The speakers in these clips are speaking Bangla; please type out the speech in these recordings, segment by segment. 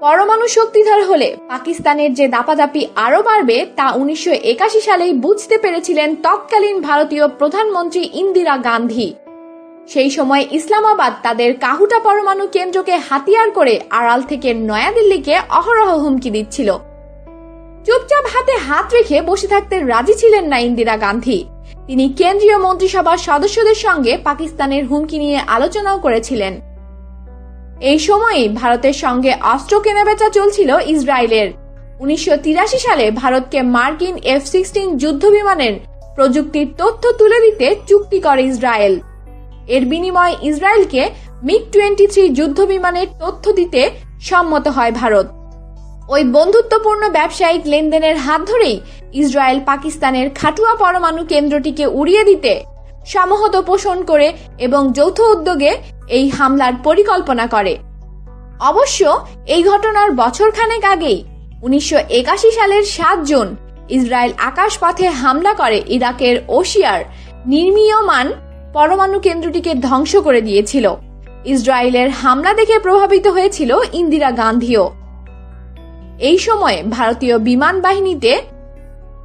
পরমাণু শক্তিধর হলে পাকিস্তানের যে দাপাদাপি আরও বাড়বে তা উনিশশো একাশি সালেই বুঝতে পেরেছিলেন তৎকালীন ভারতীয় প্রধানমন্ত্রী ইন্দিরা গান্ধী। সেই সময় ইসলামাবাদ তাদের কাহুটা পরমাণু কেন্দ্রকে হাতিয়ার করে আড়াল থেকে নয়াদিল্লিকে অহরহ হুমকি দিচ্ছিল। চুপচাপ হাতে হাত রেখে বসে থাকতে রাজি ছিলেন না ইন্দিরা গান্ধী। তিনি কেন্দ্রীয় মন্ত্রিসভার সদস্যদের সঙ্গে পাকিস্তানের হুমকি নিয়ে আলোচনাও করেছিলেন। এই সময়েই ভারতের সঙ্গে অস্ত্র কেনাবেচা চলছিল ইসরায়েলের। উনিশশো তিরাশি সালে ভারতকে মার্কিন এফ সিক্সটিন যুদ্ধ বিমানের প্রযুক্তির তথ্য তুলে দিতে চুক্তি করে ইসরায়েল। এর বিনিময়ে ইসরায়েলকে মিগ টোয়েন্টি থ্রি যুদ্ধ বিমানের তথ্য দিতে সম্মত হয় ভারত। ওই বন্ধুত্বপূর্ণ ব্যবসায়িক লেনদেনের হাত ধরেই ইসরায়েল পাকিস্তানের খাটুয়া পরমাণু কেন্দ্রটিকে উড়িয়ে দিতে সমহত পোষণ করে এবং যৌথ উদ্যোগে এই হামলার পরিকল্পনা করে। অবশ্য এই ঘটনার বছরখানেক আগেই, উনিশশো একাশি সালের সাত জুন, ইসরায়েল আকাশপথে হামলা করে ইরাকের ওশিয়ার নির্মীয়মান পরমাণু কেন্দ্রটিকে ধ্বংস করে দিয়েছিল। ইসরায়েলের হামলা দেখে প্রভাবিত হয়েছিল ইন্দিরা গান্ধীও। এই সময়ে ভারতীয় বিমান বাহিনীতে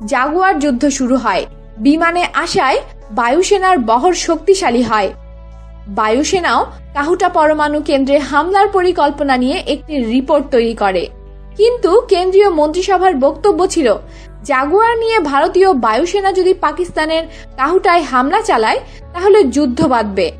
জাগুয়ার যুদ্ধ শুরু হয়। বিমানে আসায় বায়ুসেনার বহর শক্তিশালী হয়। বায়ুসেনাও কাহুটা পরমাণু কেন্দ্রে হামলার পরিকল্পনা নিয়ে একটি রিপোর্ট তৈরি করে। কিন্তু কেন্দ্রীয় মন্ত্রিসভার বক্তব্য ছিল, জাগুয়ার নিয়ে ভারতীয় বায়ুসেনা যদি পাকিস্তানের কাহুটায় হামলা চালায়, তাহলে যুদ্ধ বাঁধবে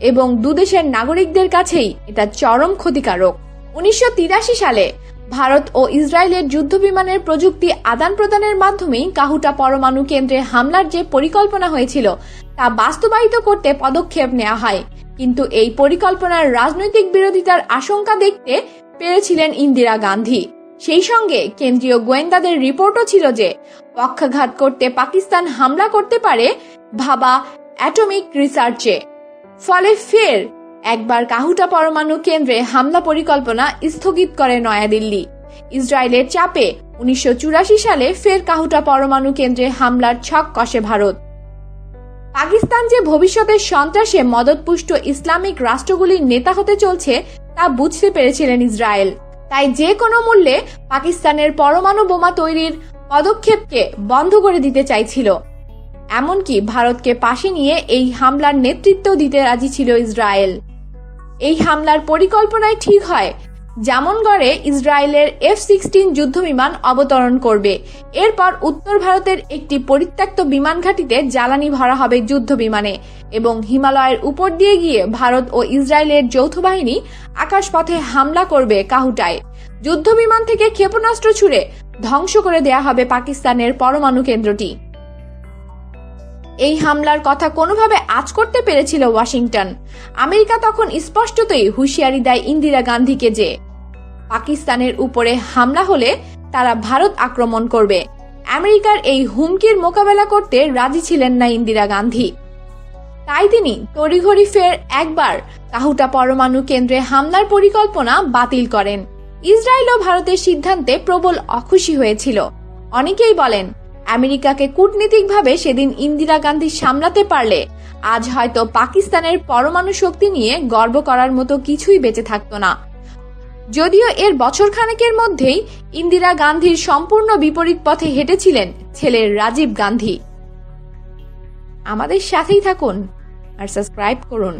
এবং দুদেশের নাগরিকদের কাছেই এটা চরম ক্ষতিকারক। উনিশশো তিরাশি সালে ভারত ও ইসরায়েলের যুদ্ধ বিমানের প্রযুক্তি আদান প্রদানের মাধ্যমেই কাহুটা পরমাণু কেন্দ্রে হামলার যে পরিকল্পনা হয়েছিল, তা বাস্তবায়িত করতে পদক্ষেপ নেওয়া হয়। কিন্তু এই পরিকল্পনার রাজনৈতিক বিরোধিতার আশঙ্কা দেখতে পেরেছিলেন ইন্দিরা গান্ধী। সেই সঙ্গে কেন্দ্রীয় গোয়েন্দাদের রিপোর্টও ছিল যে, পক্ষাঘাত করতে পাকিস্তান হামলা করতে পারে ভাবা অ্যাটমিক রিসার্চে। ফলে ফের একবার কাহুটা পরমাণু কেন্দ্রে হামলা পরিকল্পনা স্থগিত করে নয়াদিল্লি। ইসরায়েলের চাপে উনিশশো চুরাশি সালে ফের কাহুটা পরমাণু কেন্দ্রে হামলার ছক কষে ভারত। পাকিস্তান যে ভবিষ্যতে সন্ত্রাসে মদতপুষ্ট ইসলামিক রাষ্ট্রগুলির নেতা হতে চলছে তা বুঝতে পেরেছিলেন ইসরায়েল। তাই যে কোনো মূল্যে পাকিস্তানের পরমাণু বোমা তৈরির পদক্ষেপকে বন্ধ করে দিতে চাইছিল। এমনকি ভারতকে পাশে নিয়ে এই হামলার নেতৃত্ব দিতে রাজি ছিল ইসরায়েল। এই হামলার পরিকল্পনায় ঠিক হয় জামনগড়ে ইসরায়েলের এফ সিক্সটিন যুদ্ধবিমান অবতরণ করবে। এরপর উত্তর ভারতের একটি পরিত্যক্ত বিমান ঘাঁটিতে জ্বালানি ভরা হবে যুদ্ধ বিমানে এবং হিমালয়ের উপর দিয়ে গিয়ে ভারত ও ইসরায়েলের যৌথ বাহিনী আকাশপথে হামলা করবে কাহুটায়। যুদ্ধ বিমান থেকে ক্ষেপণাস্ত্র ছুড়ে ধ্বংস করে দেয়া হবে পাকিস্তানের পরমাণু কেন্দ্রটি। এই হামলার কথা কোনোভাবে আজ করতে পেরেছিল ওয়াশিংটন। আমেরিকা তখন স্পষ্টতই হুঁশিয়ারি দেয় ইন্দিরা গান্ধীকে যে, পাকিস্তানের উপরে হামলা হলে তারা ভারত আক্রমণ করবে। আমেরিকার এই হুমকির মোকাবেলা করতে রাজি ছিলেন না ইন্দিরা গান্ধী। তাই তিনি তড়িঘড়ি ফের একবার কাহুটা পরমাণু কেন্দ্রে হামলার পরিকল্পনা বাতিল করেন। ইসরায়েল ও ভারতের সিদ্ধান্তে প্রবল অখুশি হয়েছিল। অনেকেই বলেন আমেরিকাকে কূটনীতিকভাবে সেদিন ইন্দিরা গান্ধী সামলাতে পারলে, আজ হয়তো পাকিস্তানের পরমাণু শক্তি নিয়ে গর্ব করার মতো কিছুই বেঁচে থাকতো না। যদিও এর বছর খানেকের মধ্যেই ইন্দিরা গান্ধীর সম্পূর্ণ বিপরীত পথে হেঁটেছিলেন ছেলের রাজীব গান্ধী। আমাদের সাথেই থাকুন আর সাবস্ক্রাইব করুন।